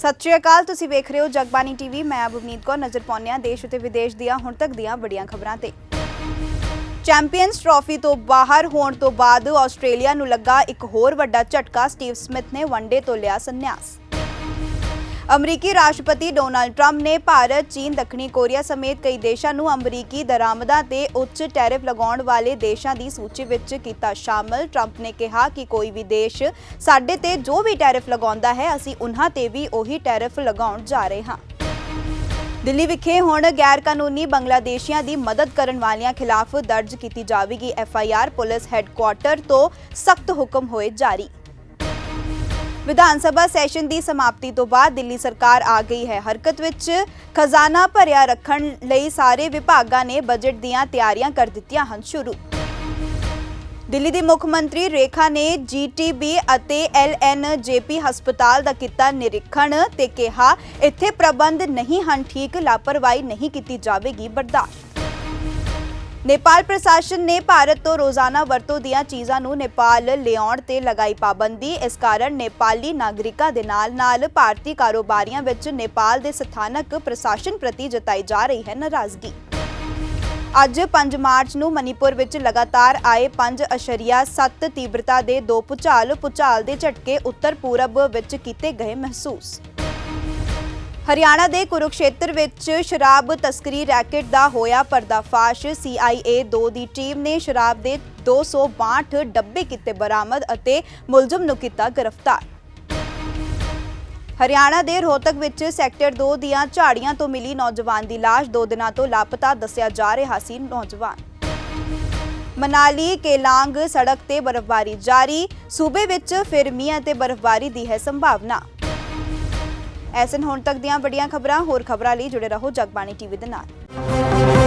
ਸਤਿ ਸ਼੍ਰੀ ਅਕਾਲ, ਤੁਸੀਂ ਵੇਖ ਰਹੇ ਹੋ ਜਗਬਾਨੀ ਟੀਵੀ। ਮੈਂ ਅਬਨੀਤ ਕੌਰ, ਨਜ਼ਰ ਪਾਉਂਦੇ ਹਾਂ ਦੇਸ਼ ਅਤੇ ਵਿਦੇਸ਼ ਦੀਆਂ ਹੁਣ ਤੱਕ ਦੀਆਂ ਵੱਡੀਆਂ ਖਬਰਾਂ ਤੇ। ਚੈਂਪੀਅਨਸ ਟਰਾਫੀ ਤੋਂ ਬਾਹਰ ਹੋਣ ਤੋਂ ਬਾਅਦ ਆਸਟ੍ਰੇਲੀਆ ਨੂੰ ਲੱਗਾ ਇੱਕ ਹੋਰ ਵੱਡਾ ਝਟਕਾ, ਸਟੀਵ ਸਮਿਥ ਨੇ ਵਨਡੇ ਤੋਂ ਲਿਆ ਸੰਨਿਆਸ। ਅਮਰੀਕੀ ਰਾਸ਼ਟਰਪਤੀ ਡੋਨਾਲਡ ਟਰੰਪ ਨੇ ਭਾਰਤ, ਚੀਨ, ਦੱਖਣੀ ਕੋਰੀਆ ਸਮੇਤ ਕਈ ਦੇਸ਼ਾਂ ਨੂੰ ਅਮਰੀਕੀ ਦਰਾਮਦਾਂ ਤੇ ਉੱਚ ਟੈਰਿਫ ਲਗਾਉਣ ਵਾਲੇ ਦੇਸ਼ਾਂ ਦੀ ਸੂਚੀ ਵਿੱਚ ਕੀਤਾ ਸ਼ਾਮਲ। ਟਰੰਪ ਨੇ ਕਿਹਾ ਕਿ ਕੋਈ ਵੀ ਦੇਸ਼ ਸਾਡੇ ਤੇ ਜੋ ਵੀ ਟੈਰਿਫ ਲਗਾਉਂਦਾ ਹੈ ਅਸੀਂ ਉਨ੍ਹਾਂ ਤੇ ਵੀ ਉਹੀ ਟੈਰਿਫ ਲਗਾਉਣ ਜਾ ਰਹੇ ਹਾਂ। ਦਿੱਲੀ ਵਿਖੇ ਹੁਣ ਗੈਰ ਕਾਨੂੰਨੀ ਬੰਗਲਾਦੇਸ਼ੀਆਂ ਦੀ ਮਦਦ ਕਰਨ ਵਾਲਿਆਂ ਖਿਲਾਫ ਦਰਜ ਕੀਤੀ ਜਾਵੇਗੀ F I R police headquarter ਤੋਂ ਸਖਤ ਹੁਕਮ ਹੋਏ ਜਾਰੀ ਵਿਧਾਨ ਸਭਾ ਸੈਸ਼ਨ ਦੀ ਸਮਾਪਤੀ ਤੋਂ ਬਾਅਦ ਦਿੱਲੀ ਸਰਕਾਰ ਆ ਗਈ ਹੈ। ਹਰਕਤ ਵਿੱਚ ਖਜ਼ਾਨਾ ਭਰਿਆ ਰੱਖਣ ਲਈ ਸਾਰੇ ਵਿਭਾਗਾਂ ਨੇ ਬਜਟ ਦੀਆਂ ਤਿਆਰੀਆਂ ਕਰ ਦਿੱਤੀਆਂ ਹਨ ਸ਼ੁਰੂ। ਦਿੱਲੀ ਦੀ ਮੁੱਖ ਮੰਤਰੀ ਰੇਖਾ ਨੇ ਜੀਟੀਬੀ ਅਤੇ ਐਲਐਨਜੇਪੀ ਹਸਪਤਾਲ ਦਾ ਕੀਤਾ ਨਿਰੀਖਣ ਤੇ ਕਿਹਾ, ਇੱਥੇ ਪ੍ਰਬੰਧ ਨਹੀਂ ਹਨ, ਠੀਕ, ਲਾਪਰਵਾਹੀ ਨਹੀਂ ਕੀਤੀ ਜਾਵੇਗੀ, ਬਰਦਾਸ਼ਤ। ਨੇਪਾਲ ਪ੍ਰਸ਼ਾਸਨ ਨੇ ਭਾਰਤ ਤੋਂ ਰੋਜ਼ਾਨਾ ਵਰਤੋਂ ਦੀਆਂ ਚੀਜ਼ਾਂ ਨੂੰ ਨੇਪਾਲ ਲਿਆਉਣ ਤੇ ਲਗਾਈ ਪਾਬੰਦੀ। ਇਸ ਕਾਰਨ ਨੇਪਾਲੀ ਨਾਗਰਿਕਾਂ ਦੇ ਨਾਲ-ਨਾਲ ਭਾਰਤੀ ਕਾਰੋਬਾਰੀਆਂ ਵਿੱਚ ਨੇਪਾਲ ਦੇ ਸਥਾਨਕ ਪ੍ਰਸ਼ਾਸਨ ਪ੍ਰਤੀ ਜਤਾਈ ਜਾ ਰਹੀ ਹੈ ਨਾਰਾਜ਼ਗੀ। ਅੱਜ 5 ਮਾਰਚ ਨੂੰ ਮਨੀਪੁਰ ਵਿੱਚ ਲਗਾਤਾਰ ਆਏ 5.7 ਤੀਬਰਤਾ ਦੇ ਦੋ ਭੁਚਾਲ ਭੁਚਾਲ ਦੇ ਝਟਕੇ ਉੱਤਰ ਪੂਰਬ ਵਿੱਚ ਕੀਤੇ ਗਏ ਮਹਿਸੂਸ। ਹਰਿਆਣਾ ਦੇ ਕੁਰੂਕਸ਼ੇਤਰ ਵਿੱਚ ਸ਼ਰਾਬ ਤਸਕਰੀ ਰੈਕੇਟ ਦਾ ਹੋਇਆ ਪਰਦਾਫਾਸ਼। CIA 2 ਦੀ ਟੀਮ ਨੇ ਸ਼ਰਾਬ ਦੇ 262 ਡੱਬੇ ਕੀਤੇ ਬਰਾਮਦ ਅਤੇ ਮੁਲਜ਼ਮ ਨੂੰ ਕੀਤਾ ਗ੍ਰਿਫਤਾਰ। ਹਰਿਆਣਾ ਦੇ ਰੋਹਤਕ ਵਿੱਚ ਸੈਕਟਰ 2 ਦੀਆਂ ਝਾੜੀਆਂ ਤੋਂ ਮਿਲੀ ਨੌਜਵਾਨ ਦੀ ਲਾਸ਼ ਦੋ ਦਿਨਾਂ ਤੋਂ ਲਾਪਤਾ ਦੱਸਿਆ ਜਾ ਰਿਹਾ ਸੀ। ਨੌਜਵਾਨ ਮਨਾਲੀ, ਕੇਲਾਂਗ ਸੜਕ ਤੇ ਬਰਫ਼ਬਾਰੀ ਜਾਰੀ। ਸੂਬੇ ਵਿੱਚ ਫਿਰ ਮੀਂਹ ਅਤੇ ਬਰਫ਼ਬਾਰੀ ਦੀ ਹੈ ਸੰਭਾਵਨਾ। ਐਸਨ ਹੁਣ ਤੱਕ ਦੀਆਂ ਵੱਡੀਆਂ ਖਬਰਾਂ, ਹੋਰ ਖਬਰਾਂ ਲਈ ਜੁੜੇ ਰਹੋ ਜਗਬਾਣੀ ਟੀਵੀ ਦੇ ਨਾਲ।